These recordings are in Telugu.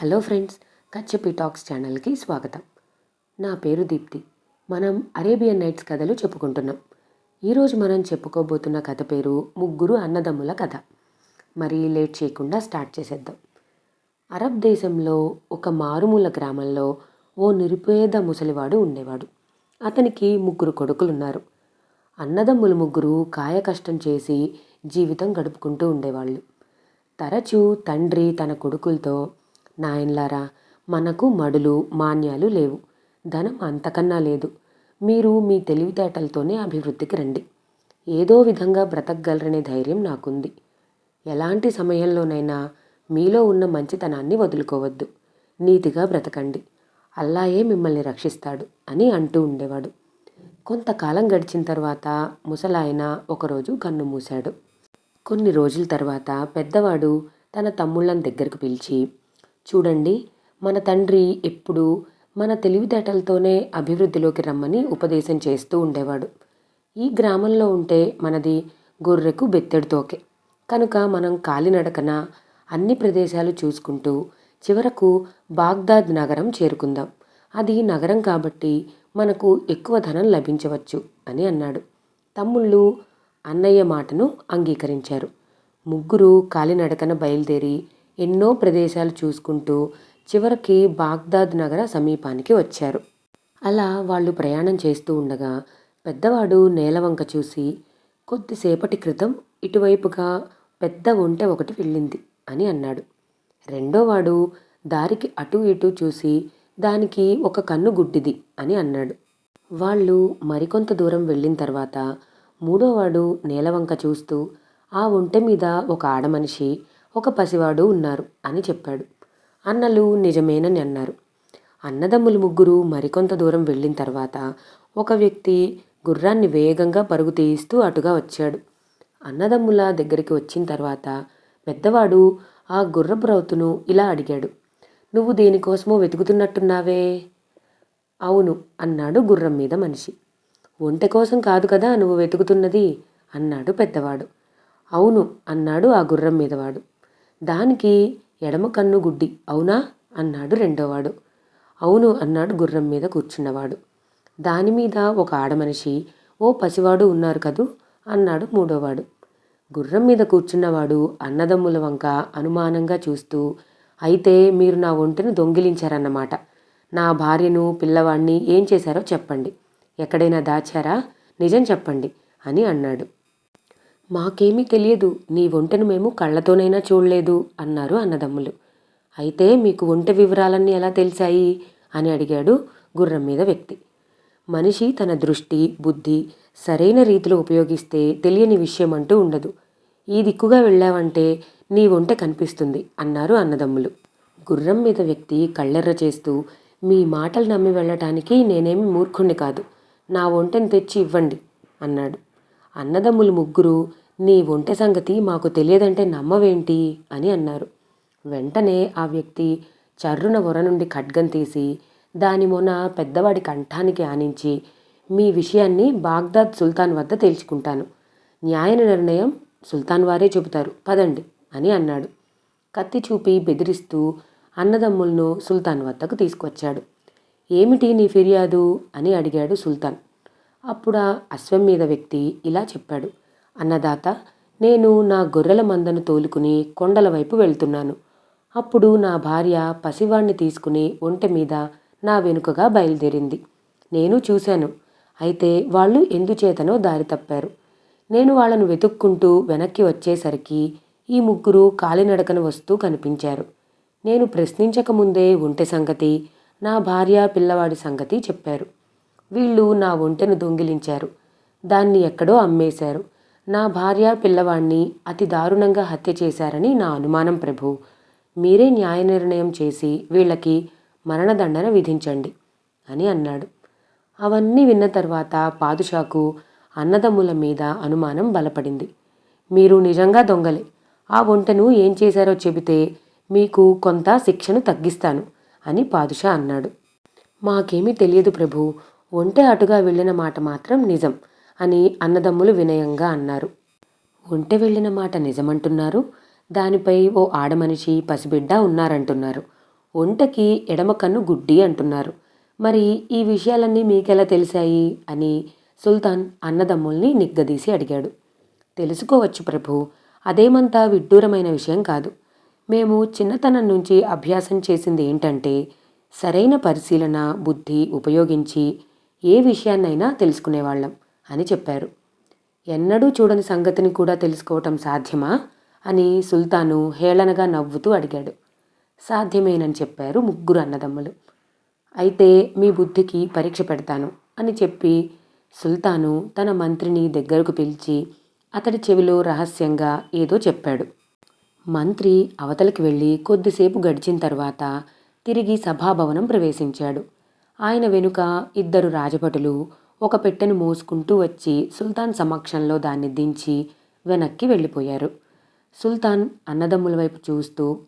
హలో ఫ్రెండ్స్ కచ్చపి టాక్స్ ఛానల్కి స్వాగతం. నా పేరు దీప్తి. మనం అరేబియన్ నైట్స్ కథలు చెప్పుకుంటున్నాం. ఈరోజు మనం చెప్పుకోబోతున్న కథ పేరు ముగ్గురు అన్నదమ్ముల కథ. మరి లేట్ చేయకుండా స్టార్ట్ చేసేద్దాం. అరబ్ దేశంలో ఒక మారుమూల గ్రామంలో ఓ నిరుపేద ముసలివాడు ఉండేవాడు. అతనికి ముగ్గురు కొడుకులున్నారు. అన్నదమ్ములు ముగ్గురు కాయ కష్టం చేసి జీవితం గడుపుకుంటూ ఉండేవాళ్ళు. తరచూ తండ్రి తన కొడుకులతో నాయన్లారా మనకు మడులు మాన్యాలు లేవు. ధనం అంతకన్నా లేదు. మీరు మీ తెలివితేటలతోనే అభివృద్ధికి రండి. ఏదో విధంగా బ్రతకగలరనే ధైర్యం నాకుంది. ఎలాంటి సమయంలోనైనా మీలో ఉన్న మంచితనాన్ని వదులుకోవద్దు. నీతిగా బ్రతకండి. అల్లాయే మిమ్మల్ని రక్షిస్తాడు అని అంటూ ఉండేవాడు. కొంతకాలం గడిచిన తర్వాత ముసలాయన ఒకరోజు కన్ను మూశాడు. కొన్ని రోజుల తర్వాత పెద్దవాడు తన తమ్ముళ్ళని దగ్గరకు పిలిచి చూడండి మన తండ్రి ఎప్పుడు మన తెలివితేటలతోనే అభివృద్ధిలోకి రమ్మని ఉపదేశం చేస్తూ ఉండేవాడు. ఈ గ్రామంలో ఉంటే మనది గొర్రెకు బెత్తెడుతోకే కనుక మనం కాలినడకన అన్ని ప్రదేశాలు చూసుకుంటూ చివరకు బాగ్దాద్ నగరం చేరుకుందాం. అది నగరం కాబట్టి మనకు ఎక్కువ ధనం లభించవచ్చు అని అన్నాడు. తమ్ముళ్ళు అన్నయ్య మాటను అంగీకరించారు. ముగ్గురు కాలినడకన బయలుదేరి ఎన్నో ప్రదేశాలు చూసుకుంటూ చివరికి బాగ్దాద్ నగర సమీపానికి వచ్చారు. అలా వాళ్ళు ప్రయాణం చేస్తూ ఉండగా పెద్దవాడు నేలవంక చూసి కొద్దిసేపటి క్రితం ఇటువైపుగా పెద్ద ఒంటె ఒకటి వెళ్ళింది అని అన్నాడు. రెండోవాడు దారికి అటు ఇటు చూసి దానికి ఒక కన్ను గుడ్డిది అని అన్నాడు. వాళ్ళు మరికొంత దూరం వెళ్ళిన తర్వాత మూడోవాడు నేలవంక చూస్తూ ఆ ఒంటె మీద ఒక ఆడమనిషి ఒక పసివాడు ఉన్నారు అని చెప్పాడు. అన్నలు నిజమేనని అన్నారు. అన్నదమ్ములు ముగ్గురు మరికొంత దూరం వెళ్ళిన తర్వాత ఒక వ్యక్తి గుర్రాన్ని వేగంగా పరుగు తీయిస్తూ అటుగా వచ్చాడు. అన్నదమ్ముల దగ్గరికి వచ్చిన తర్వాత పెద్దవాడు ఆ గుర్రపు రౌతును ఇలా అడిగాడు. నువ్వు దేనికోసమో వెతుకుతున్నట్టున్నావే? అవును అన్నాడు గుర్రం మీద మనిషి. ఒంటె కోసం కాదు కదా నువ్వు వెతుకుతున్నది? అన్నాడు పెద్దవాడు. అవును అన్నాడు ఆ గుర్రం మీదవాడు. దానికి ఎడమ కన్ను గుడ్డి అవునా? అన్నాడు రెండోవాడు. అవును అన్నాడు గుర్రం మీద కూర్చున్నవాడు. దాని మీద ఒక ఆడమనిషి ఓ పసివాడు ఉన్నారు కదూ? అన్నాడు మూడోవాడు. గుర్రం మీద కూర్చున్నవాడు అన్నదమ్ముల వంక అనుమానంగా చూస్తూ అయితే మీరు నా ఒంటిని దొంగిలించారన్నమాట. నా భార్యను పిల్లవాడిని ఏం చేశారో చెప్పండి. ఎక్కడైనా దాచారా? నిజం చెప్పండి అని అన్నాడు. మాకేమీ తెలియదు. నీ వంటను మేము కళ్ళతోనైనా చూడలేదు అన్నారు అన్నదమ్ములు. అయితే మీకు వంట వివరాలన్నీ ఎలా తెలిసాయి? అని అడిగాడు గుర్రం మీద వ్యక్తి. మనిషి తన దృష్టి బుద్ధి సరైన రీతిలో ఉపయోగిస్తే తెలియని విషయం అంటూ ఉండదు. ఈ దిక్కుగా వెళ్ళావంటే నీ వంట కనిపిస్తుంది అన్నారు అన్నదమ్ములు. గుర్రం మీద వ్యక్తి కళ్ళెర్ర చేస్తూ మీ మాటలు నమ్మి వెళ్ళటానికి నేనేమి మూర్ఖుణ్ణి కాదు. నా వంటను తెచ్చి ఇవ్వండి అన్నాడు. అన్నదమ్ములు ముగ్గురు నీ ఒంటె సంగతి మాకు తెలియదంటే నమ్మవేంటి? అని అన్నారు. వెంటనే ఆ వ్యక్తి చర్రున ఒర నుండి ఖడ్గం తీసి దాని మొన పెద్దవాడి కంఠానికి ఆనించి మీ విషయాన్ని బాగ్దాద్ సుల్తాన్ వద్ద తేల్చుకుంటాను. న్యాయ నిర్ణయం సుల్తాన్ వారే చెబుతారు. పదండి అని అన్నాడు. కత్తి చూపి బెదిరిస్తూ అన్నదమ్ములను సుల్తాన్ వద్దకు తీసుకొచ్చాడు. ఏమిటి నీ ఫిర్యాదు? అని అడిగాడు సుల్తాన్. అప్పుడు ఆ అశ్వం మీద వ్యక్తి ఇలా చెప్పాడు. అన్నదాత నేను నా గొర్రెల మందను తోలుకుని కొండల వైపు వెళ్తున్నాను. అప్పుడు నా భార్య పసివాణ్ణి తీసుకుని ఒంటె మీద నా వెనుకగా బయలుదేరింది. నేను చూశాను. అయితే వాళ్ళు ఎందుచేతనో దారి తప్పారు. నేను వాళ్ళను వెతుక్కుంటూ వెనక్కి వచ్చేసరికి ఈ ముగ్గురు కాలినడకన వస్తూ కనిపించారు. నేను ప్రశ్నించకముందే ఒంటె సంగతి నా భార్య పిల్లవాడి సంగతి చెప్పారు. వీళ్ళు నా ఒంటెను దొంగిలించారు. దాన్ని ఎక్కడో అమ్మేశారు. నా భార్య పిల్లవాణ్ణి అతి దారుణంగా హత్య చేశారని నా అనుమానం ప్రభు. మీరే న్యాయ నిర్ణయం చేసి వీళ్ళకి మరణదండన విధించండి అని అన్నాడు. అవన్నీ విన్న తర్వాత పాదుషాకు అన్నదమ్ముల మీద అనుమానం బలపడింది. మీరు నిజంగా దొంగలే. ఆ ఒంటెను ఏం చేశారో చెబితే మీకు కొంత శిక్షను తగ్గిస్తాను అని పాదుషా అన్నాడు. మాకేమీ తెలియదు ప్రభు. ఒంటె అటుగా వెళ్ళిన మాట మాత్రం నిజం అని అన్నదమ్ములు వినయంగా అన్నారు. ఒంటె వెళ్ళిన మాట నిజమంటున్నారు? దానిపై ఓ ఆడమనిషి పసిబిడ్డ ఉన్నారంటున్నారు. ఒంటకి ఎడమ కన్ను గుడ్డి అంటున్నారు. మరి ఈ విషయాలన్నీ మీకెలా తెలిసాయి? అని సుల్తాన్ అన్నదమ్ముల్ని నిగ్గదీసి అడిగాడు. తెలుసుకోవచ్చు ప్రభు అదేమంతా విడ్డూరమైన విషయం కాదు. మేము చిన్నతనం నుంచి అభ్యాసం చేసింది ఏంటంటే సరైన పరిశీలన బుద్ధి ఉపయోగించి ఏ విషయాన్నైనా తెలుసుకునేవాళ్ళం అని చెప్పారు. ఎన్నడూ చూడని సంగతిని కూడా తెలుసుకోవటం సాధ్యమా? అని సుల్తాను హేళనగా నవ్వుతూ అడిగాడు. సాధ్యమేనని చెప్పారు ముగ్గురు అన్నదమ్ములు. అయితే మీ బుద్ధికి పరీక్ష పెడతాను అని చెప్పి సుల్తాను తన మంత్రిని దగ్గరకు పిలిచి అతడి చెవిలో రహస్యంగా ఏదో చెప్పాడు. మంత్రి అవతలికి వెళ్ళి కొద్దిసేపు గడిచిన తర్వాత తిరిగి సభాభవనం ప్రవేశించాడు. ఆయన వెనుక ఇద్దరు రాజభటులు ఒక పెట్టెను మోసుకుంటూ వచ్చి సుల్తాన్ సమక్షంలో దాన్ని దించి వెనక్కి వెళ్ళిపోయారు. సుల్తాన్ అన్నదమ్ముల వైపు చూస్తూ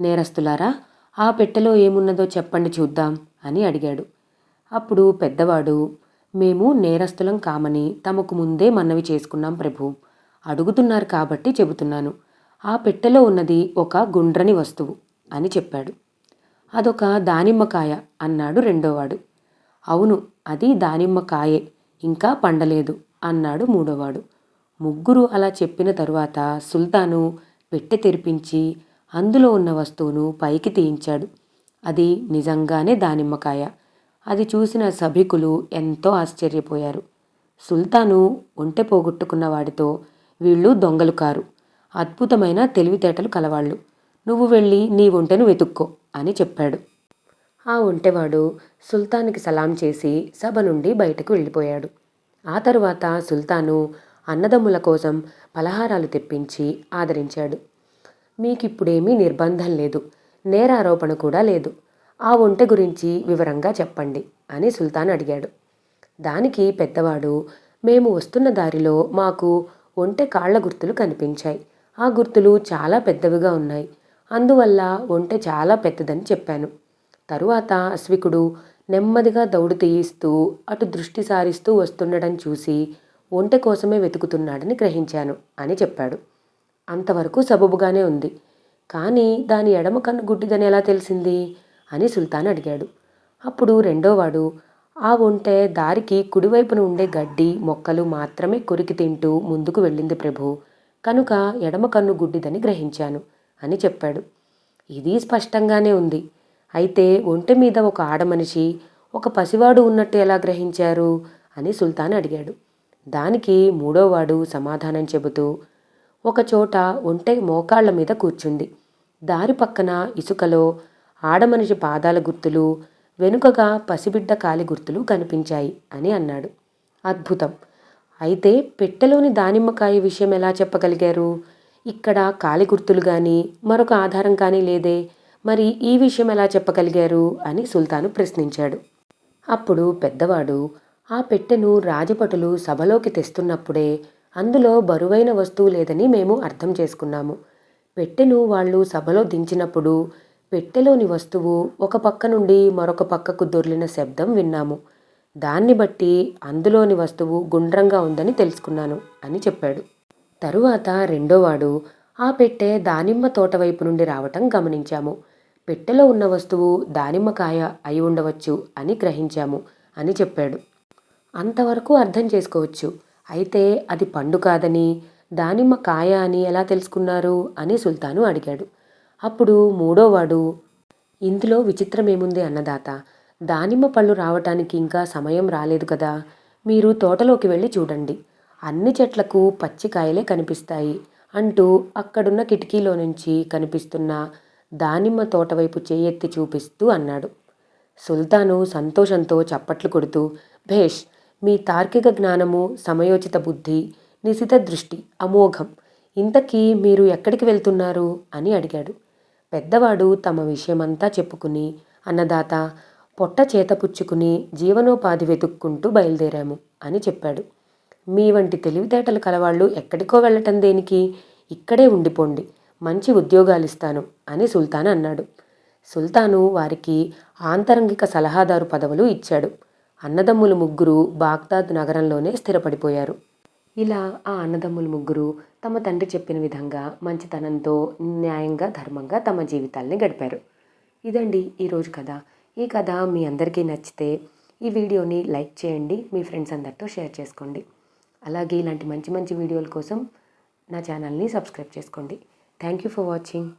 నేరస్తులారా ఆ పెట్టెలో ఏమున్నదో చెప్పండి చూద్దాం అని అడిగాడు. అప్పుడు పెద్దవాడు మేము నేరస్తులం కామని తమకు ముందే మన్నవి చేసుకున్నాం ప్రభు. అడుగుతున్నారు కాబట్టి చెబుతున్నాను. ఆ పెట్టెలో ఉన్నది ఒక గుండ్రని వస్తువు అని చెప్పాడు. అదొక దానిమ్మకాయ అన్నాడు రెండోవాడు. అవును అది దానిమ్మకాయే ఇంకా పండలేదు అన్నాడు మూడోవాడు. ముగ్గురు అలా చెప్పిన తరువాత సుల్తాను పెట్టె తెరిపించి అందులో ఉన్న వస్తువును పైకి తీయించాడు. అది నిజంగానే దానిమ్మకాయ. అది చూసిన సభికులు ఎంతో ఆశ్చర్యపోయారు. సుల్తాను ఒంటె పోగొట్టుకున్న వాడితో వీళ్ళు దొంగలు కారు. అద్భుతమైన తెలివితేటలు కలవాళ్ళు. నువ్వు వెళ్ళి నీ ఒంటెను వెతుక్కో. అని చెప్పాడు. ఆ ఒంటెవాడు సుల్తాన్కి సలాం చేసి సభ నుండి బయటకు వెళ్ళిపోయాడు. ఆ తరువాత సుల్తాను అన్నదమ్ముల కోసం పలహారాలు తెప్పించి ఆదరించాడు. మీకిప్పుడేమీ నిర్బంధం లేదు నేరారోపణ కూడా లేదు. ఆ ఒంటె గురించి వివరంగా చెప్పండి అని సుల్తాన్ అడిగాడు. దానికి పెద్దవాడు మేము వస్తున్న దారిలో మాకు ఒంటె కాళ్ళ గుర్తులు కనిపించాయి. ఆ గుర్తులు చాలా పెద్దవిగా ఉన్నాయి. అందువల్ల ఒంటె చాలా పెద్దదని చెప్పాను. తరువాత అశ్వికుడు నెమ్మదిగా దౌడు తీయిస్తూ అటు దృష్టి సారిస్తూ వస్తుండడం చూసి ఒంటె కోసమే వెతుకుతున్నాడని గ్రహించాను అని చెప్పాడు. అంతవరకు సబబుగానే ఉంది. కానీ దాని ఎడమ కన్ను గుడ్డిదని ఎలా తెలిసింది? అని సుల్తాన్ అడిగాడు. అప్పుడు రెండోవాడు ఆ ఒంటె దారికి కుడివైపున ఉండే గడ్డి మొక్కలు మాత్రమే కొరికి తింటూ ముందుకు వెళ్ళింది ప్రభు. కనుక ఎడమ కన్ను గుడ్డిదని గ్రహించాను. అని చెప్పాడు. ఇది స్పష్టంగానే ఉంది. అయితే ఒంటె మీద ఒక ఆడమనిషి ఒక పసివాడు ఉన్నట్టు ఎలా గ్రహించారు అని సుల్తాన్ అడిగాడు. దానికి మూడోవాడు సమాధానం చెబుతూ ఒకచోట ఒంటె మోకాళ్ళ మీద కూర్చుంది. దారి పక్కన ఇసుకలో ఆడమనిషి పాదాల గుర్తులు వెనుకగా పసిబిడ్డ కాలి గుర్తులు కనిపించాయి అని అన్నాడు. అద్భుతం! అయితే పెట్టెలోని దానిమ్మకాయ విషయం ఎలా చెప్పగలిగారు? ఇక్కడ కాలి గుర్తులు కానీ మరొక ఆధారం కానీ లేదే. మరి ఈ విషయం ఎలా చెప్పగలిగారు? అని సుల్తాను ప్రశ్నించాడు. అప్పుడు పెద్దవాడు ఆ పెట్టెను రాజభటులు సభలోకి తెస్తున్నప్పుడే అందులో బరువైన వస్తువు లేదని మేము అర్థం చేసుకున్నాము. పెట్టెను వాళ్ళు సభలో దించినప్పుడు పెట్టెలోని వస్తువు ఒక పక్క నుండి మరొక పక్కకు దొర్లిన శబ్దం విన్నాము. దాన్ని బట్టి అందులోని వస్తువు గుండ్రంగా ఉందని తెలుసుకున్నాను అని చెప్పాడు. తరువాత రెండోవాడు ఆ పెట్టె దానిమ్మ తోట వైపు నుండి రావటం గమనించాము. పెట్టెలో ఉన్న వస్తువు దానిమ్మకాయ అయి ఉండవచ్చు అని గ్రహించాము అని చెప్పాడు. అంతవరకు అర్థం చేసుకోవచ్చు. అయితే అది పండు కాదని దానిమ్మ కాయ అని ఎలా తెలుసుకున్నారు అని సుల్తాను అడిగాడు. అప్పుడు మూడోవాడు ఇందులో విచిత్రమేముంది అన్నదాత? దానిమ్మ పళ్ళు రావటానికి ఇంకా సమయం రాలేదు కదా మీరు తోటలోకి వెళ్ళి చూడండి. అన్ని చెట్లకు పచ్చికాయలే కనిపిస్తాయి అంటూ అక్కడున్న కిటికీలో నుంచి కనిపిస్తున్న దానిమ్మ తోట వైపు చేయెత్తి చూపిస్తూ అన్నాడు. సుల్తాను సంతోషంతో చప్పట్లు కొడుతూ భేష్ మీ తార్కిక జ్ఞానము సమయోచిత బుద్ధి నిశిత దృష్టి అమోఘం ఇంతకీ మీరు ఎక్కడికి వెళ్తున్నారు? అని అడిగాడు. పెద్దవాడు తమ విషయమంతా చెప్పుకుని అన్నదాత పొట్ట చేతపుచ్చుకుని జీవనోపాధి వెతుక్కుంటూ బయలుదేరాము అని చెప్పాడు. మీ వంటి తెలివితేటలు కలవాళ్ళు ఎక్కడికో వెళ్ళటం దేనికి? ఇక్కడే ఉండిపోండి. మంచి ఉద్యోగాలు ఇస్తాను అని సుల్తాన్ అన్నాడు. సుల్తాను వారికి ఆంతరంగిక సలహాదారు పదవులు ఇచ్చాడు. అన్నదమ్ములు ముగ్గురు బాగ్దాద్ నగరంలోనే స్థిరపడిపోయారు. ఇలా ఆ అన్నదమ్ములు ముగ్గురు తమ తండ్రి చెప్పిన విధంగా మంచితనంతో న్యాయంగా ధర్మంగా తమ జీవితాల్ని గడిపారు. ఇదండి ఈరోజు కథ. ఈ కథ మీ అందరికీ నచ్చితే ఈ వీడియోని లైక్ చేయండి మీ ఫ్రెండ్స్ అందరితో షేర్ చేసుకోండి. అలాగే ఇలాంటి మంచి మంచి వీడియోల కోసం నా ఛానల్ని సబ్స్క్రైబ్ చేసుకోండి. Thank you for watching